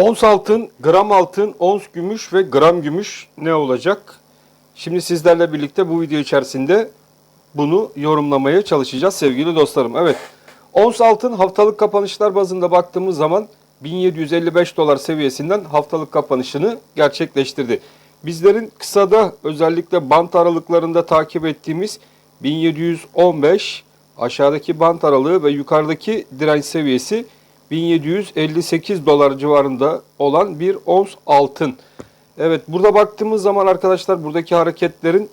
Ons altın, gram altın, ons gümüş ve gram gümüş ne olacak? Şimdi sizlerle birlikte bu video içerisinde bunu yorumlamaya çalışacağız sevgili dostlarım. Evet, ons altın haftalık kapanışlar bazında baktığımız zaman 1755 dolar seviyesinden haftalık kapanışını gerçekleştirdi. Bizlerin kısada özellikle bant aralıklarında takip ettiğimiz 1715 aşağıdaki bant aralığı ve yukarıdaki direnç seviyesi 1758 dolar civarında olan bir ons altın. Evet burada baktığımız zaman arkadaşlar buradaki hareketlerin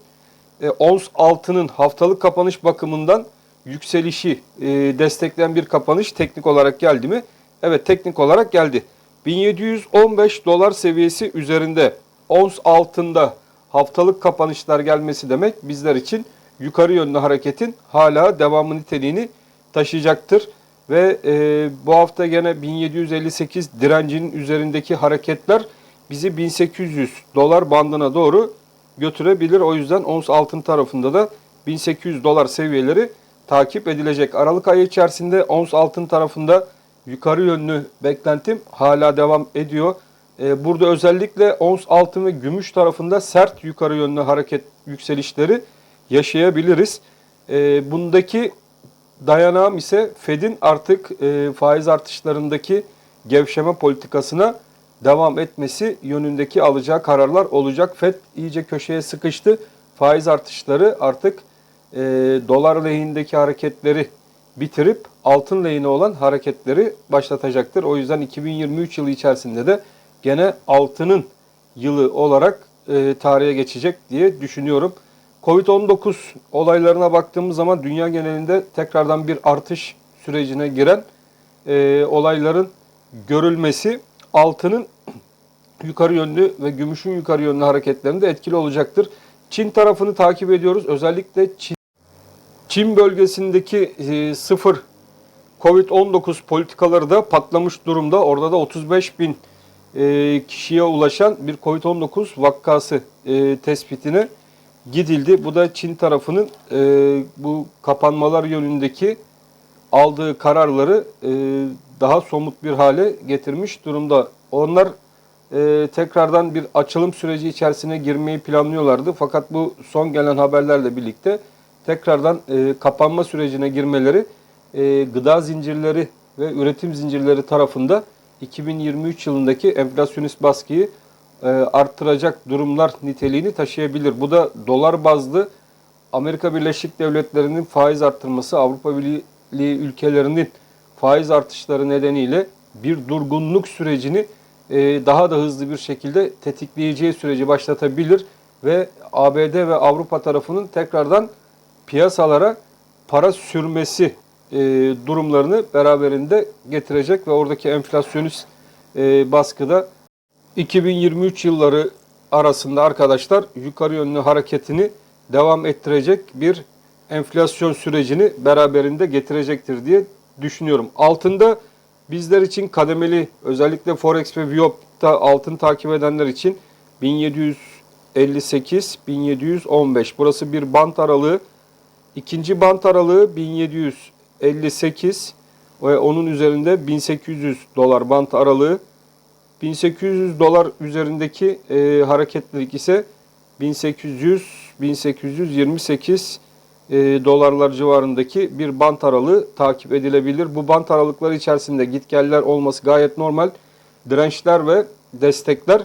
e, ons altının haftalık kapanış bakımından yükselişi e, destekleyen bir kapanış teknik olarak geldi mi? Evet teknik olarak geldi. 1715 dolar seviyesi üzerinde ons altında haftalık kapanışlar gelmesi demek bizler için yukarı yönlü hareketin hala devamı niteliğini taşıyacaktır. Ve e, bu hafta gene 1758 direncinin üzerindeki hareketler bizi 1800 dolar bandına doğru götürebilir. O yüzden ons altın tarafında da 1800 dolar seviyeleri takip edilecek. Aralık ayı içerisinde ons altın tarafında yukarı yönlü beklentim hala devam ediyor. Ee, burada özellikle ons altın ve gümüş tarafında sert yukarı yönlü hareket yükselişleri yaşayabiliriz. Ee, bundaki dayanağım ise Fed'in artık e, faiz artışlarındaki gevşeme politikasına devam etmesi yönündeki alacağı kararlar olacak. Fed iyice köşeye sıkıştı. Faiz artışları artık e, dolar lehindeki hareketleri bitirip altın lehine olan hareketleri başlatacaktır. O yüzden 2023 yılı içerisinde de gene altının yılı olarak e, tarihe geçecek diye düşünüyorum. Covid-19 olaylarına baktığımız zaman dünya genelinde tekrardan bir artış sürecine giren e, olayların görülmesi altının yukarı yönlü ve gümüşün yukarı yönlü hareketlerinde etkili olacaktır. Çin tarafını takip ediyoruz. Özellikle Çin, Çin bölgesindeki e, sıfır Covid-19 politikaları da patlamış durumda. Orada da 35 bin e, kişiye ulaşan bir Covid-19 vakası e, tespitine gidildi. Bu da Çin tarafının e, bu kapanmalar yönündeki aldığı kararları e, daha somut bir hale getirmiş durumda. Onlar e, tekrardan bir açılım süreci içerisine girmeyi planlıyorlardı. Fakat bu son gelen haberlerle birlikte tekrardan e, kapanma sürecine girmeleri e, gıda zincirleri ve üretim zincirleri tarafında 2023 yılındaki enflasyonist baskıyı arttıracak durumlar niteliğini taşıyabilir. Bu da dolar bazlı Amerika Birleşik Devletleri'nin faiz arttırması, Avrupa Birliği ülkelerinin faiz artışları nedeniyle bir durgunluk sürecini e, daha da hızlı bir şekilde tetikleyeceği süreci başlatabilir ve ABD ve Avrupa tarafının tekrardan piyasalara para sürmesi e, durumlarını beraberinde getirecek ve oradaki enflasyonist e, baskıda 2023 yılları arasında arkadaşlar yukarı yönlü hareketini devam ettirecek bir enflasyon sürecini beraberinde getirecektir diye düşünüyorum. Altında bizler için kademeli özellikle Forex ve Viop'ta altın takip edenler için 1758 1715 burası bir bant aralığı. İkinci bant aralığı 1758 ve onun üzerinde 1800 dolar bant aralığı. 1800 dolar üzerindeki e, hareketlilik ise 1800 1828 e, dolarlar civarındaki bir bant aralığı takip edilebilir. Bu bant aralıkları içerisinde gitgeller olması gayet normal. Dirençler ve destekler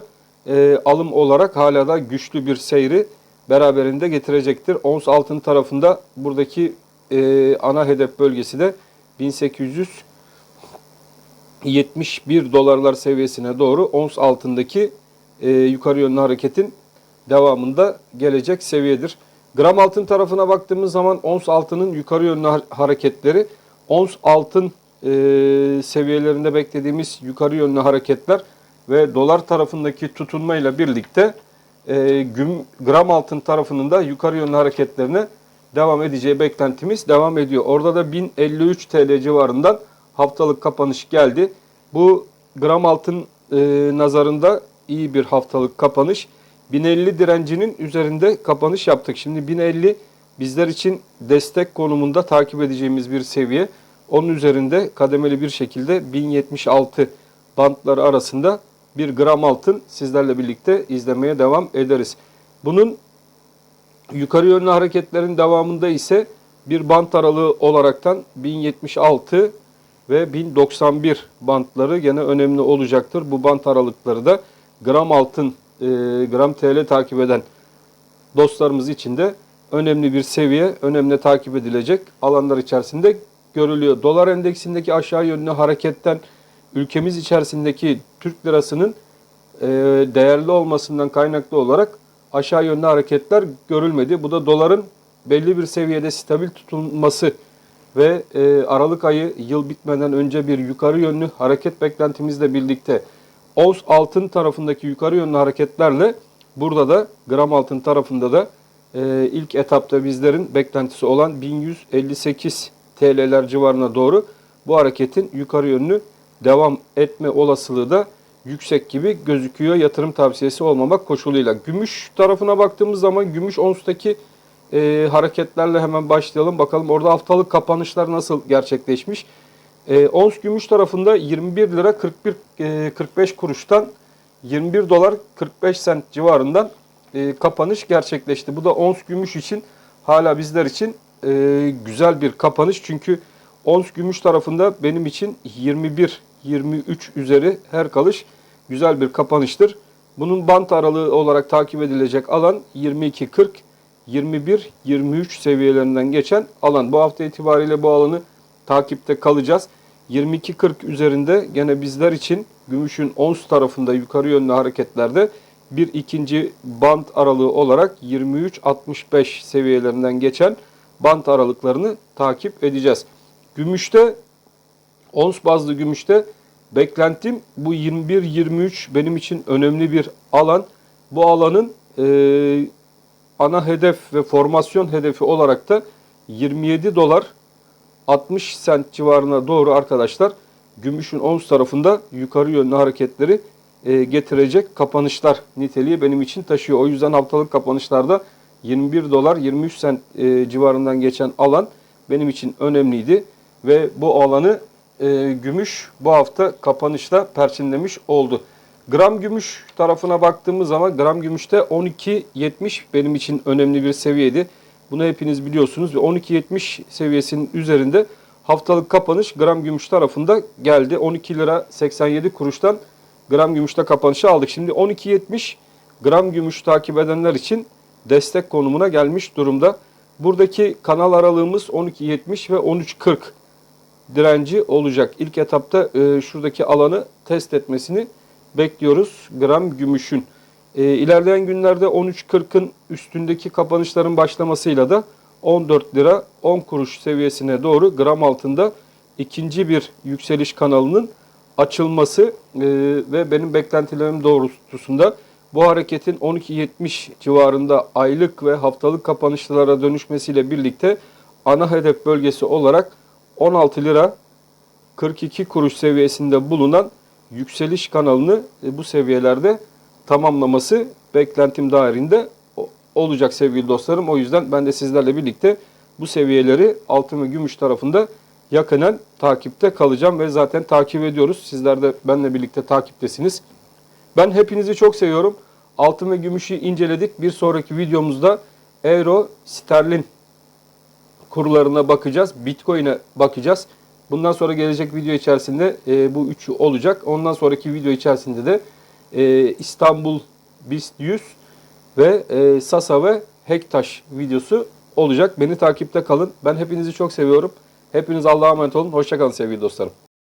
e, alım olarak hala da güçlü bir seyri beraberinde getirecektir. Ons altın tarafında buradaki e, ana hedef bölgesi de 1871 dolarlar seviyesine doğru ons altındaki e, yukarı yönlü hareketin devamında gelecek seviyedir. Gram altın tarafına baktığımız zaman ons altının yukarı yönlü hareketleri, ons altın e, seviyelerinde beklediğimiz yukarı yönlü hareketler ve dolar tarafındaki tutunmayla birlikte e, güm, gram altın tarafının da yukarı yönlü hareketlerine devam edeceği beklentimiz devam ediyor. Orada da 1053 TL civarından haftalık kapanış geldi. Bu gram altın e, nazarında iyi bir haftalık kapanış. 1050 direncinin üzerinde kapanış yaptık. Şimdi 1050 bizler için destek konumunda takip edeceğimiz bir seviye. Onun üzerinde kademeli bir şekilde 1076 bantları arasında bir gram altın sizlerle birlikte izlemeye devam ederiz. Bunun yukarı yönlü hareketlerin devamında ise bir bant aralığı olaraktan 1076 ve 1091 bantları gene önemli olacaktır. Bu bant aralıkları da gram altın, e, gram TL takip eden dostlarımız için de önemli bir seviye, önemli takip edilecek alanlar içerisinde görülüyor. Dolar endeksindeki aşağı yönlü hareketten ülkemiz içerisindeki Türk lirasının e, değerli olmasından kaynaklı olarak aşağı yönlü hareketler görülmedi. Bu da doların belli bir seviyede stabil tutulması ve e, Aralık ayı yıl bitmeden önce bir yukarı yönlü hareket beklentimizle birlikte ons altın tarafındaki yukarı yönlü hareketlerle burada da gram altın tarafında da e, ilk etapta bizlerin beklentisi olan 1158 TL'ler civarına doğru bu hareketin yukarı yönlü devam etme olasılığı da yüksek gibi gözüküyor yatırım tavsiyesi olmamak koşuluyla. Gümüş tarafına baktığımız zaman gümüş onstaki e, hareketlerle hemen başlayalım. Bakalım orada haftalık kapanışlar nasıl gerçekleşmiş. E, ons gümüş tarafında 21 lira 41 e, 45 kuruştan 21 dolar 45 sent civarından e, kapanış gerçekleşti. Bu da ons gümüş için hala bizler için e, güzel bir kapanış. Çünkü ons gümüş tarafında benim için 21 23 üzeri her kalış güzel bir kapanıştır. Bunun bant aralığı olarak takip edilecek alan 22.40 21-23 seviyelerinden geçen alan. Bu hafta itibariyle bu alanı takipte kalacağız. 22.40 üzerinde gene bizler için gümüşün ons tarafında yukarı yönlü hareketlerde bir ikinci bant aralığı olarak 23.65 seviyelerinden geçen bant aralıklarını takip edeceğiz. Gümüşte ons bazlı gümüşte beklentim bu 21-23 benim için önemli bir alan. Bu alanın e, ana hedef ve formasyon hedefi olarak da 27 dolar 60 sent civarına doğru arkadaşlar gümüşün ons tarafında yukarı yönlü hareketleri e, getirecek kapanışlar niteliği benim için taşıyor. O yüzden haftalık kapanışlarda 21 dolar 23 sent e, civarından geçen alan benim için önemliydi ve bu alanı e, gümüş bu hafta kapanışla perçinlemiş oldu. Gram gümüş tarafına baktığımız zaman gram gümüşte 12.70 benim için önemli bir seviyeydi. Bunu hepiniz biliyorsunuz ve 12.70 seviyesinin üzerinde haftalık kapanış gram gümüş tarafında geldi. 12 lira 87 kuruştan gram gümüşte kapanışı aldık. Şimdi 12.70 gram gümüş takip edenler için destek konumuna gelmiş durumda. Buradaki kanal aralığımız 12.70 ve 13.40 direnci olacak. İlk etapta e, şuradaki alanı test etmesini bekliyoruz gram gümüşün. E, ilerleyen günlerde 13.40'ın üstündeki kapanışların başlamasıyla da 14 lira 10 kuruş seviyesine doğru gram altında ikinci bir yükseliş kanalının açılması e, ve benim beklentilerim doğrultusunda bu hareketin 12.70 civarında aylık ve haftalık kapanışlara dönüşmesiyle birlikte ana hedef bölgesi olarak 16 lira 42 kuruş seviyesinde bulunan yükseliş kanalını e, bu seviyelerde tamamlaması beklentim dahilinde olacak sevgili dostlarım. O yüzden ben de sizlerle birlikte bu seviyeleri altın ve gümüş tarafında yakinen takipte kalacağım ve zaten takip ediyoruz. Sizler de benimle birlikte takiptesiniz. Ben hepinizi çok seviyorum. Altın ve gümüşü inceledik. Bir sonraki videomuzda euro, sterlin kurlarına bakacağız. Bitcoin'e bakacağız. Bundan sonra gelecek video içerisinde e, bu üçü olacak. Ondan sonraki video içerisinde de e, İstanbul BIST 100 ve e, Sasa ve Hektaş videosu olacak. Beni takipte kalın. Ben hepinizi çok seviyorum. Hepiniz Allah'a emanet olun. Hoşçakalın sevgili dostlarım.